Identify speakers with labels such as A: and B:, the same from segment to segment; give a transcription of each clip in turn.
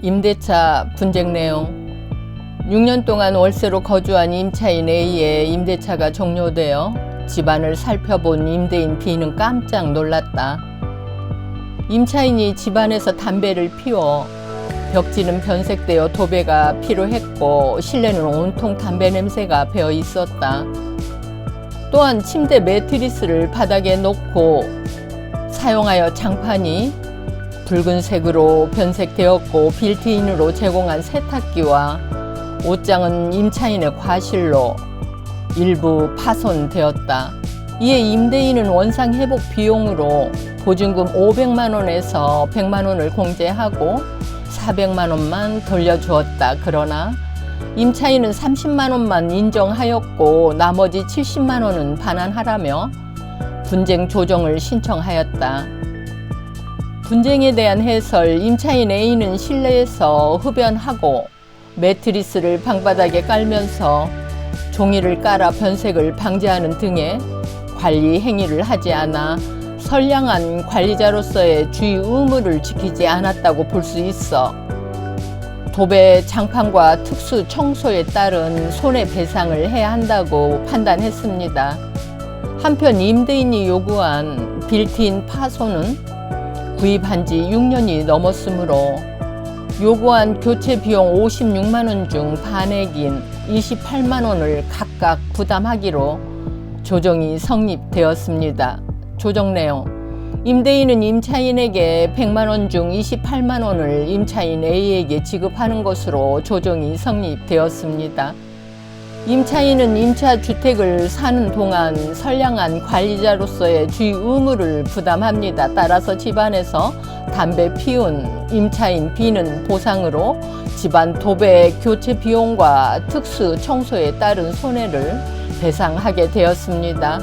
A: 임대차 분쟁 내용 6년 동안 월세로 거주한 임차인 A의 임대차가 종료되어 집안을 살펴본 임대인 B는 깜짝 놀랐다. 임차인이 집안에서 담배를 피워 벽지는 변색되어 도배가 필요했고 실내는 온통 담배 냄새가 배어 있었다. 또한 침대 매트리스를 바닥에 놓고 사용하여 장판이 붉은색으로 변색되었고 빌트인으로 제공한 세탁기와 옷장은 임차인의 과실로 일부 파손되었다. 이에 임대인은 원상 회복 비용으로 보증금 500만 원에서 100만 원을 공제하고 400만 원만 돌려주었다. 그러나 임차인은 30만 원만 인정하였고 나머지 70만 원은 반환하라며 분쟁 조정을 신청하였다. 분쟁에 대한 해설 임차인 A는 실내에서 흡연하고 매트리스를 방바닥에 깔면서 종이를 깔아 변색을 방지하는 등의 관리 행위를 하지 않아 선량한 관리자로서의 주의 의무를 지키지 않았다고 볼 수 있어 도배 장판과 특수 청소에 따른 손해배상을 해야 한다고 판단했습니다. 한편 임대인이 요구한 빌트인 파손은 구입한 지 6년이 넘었으므로 요구한 교체 비용 56만 원 중 반액인 28만 원을 각각 부담하기로 조정이 성립되었습니다. 조정 내용 임대인은 임차인에게 100만 원 중 28만 원을 임차인 A에게 지급하는 것으로 조정이 성립되었습니다. 임차인은 임차 주택을 사는 동안 선량한 관리자로서의 주의 의무를 부담합니다. 따라서 집안에서 담배 피운 임차인 B는 보상으로 집안 도배 교체 비용과 특수 청소에 따른 손해를 배상하게 되었습니다.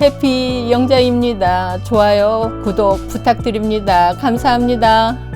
A: 해피 영자입니다. 좋아요, 구독 부탁드립니다. 감사합니다.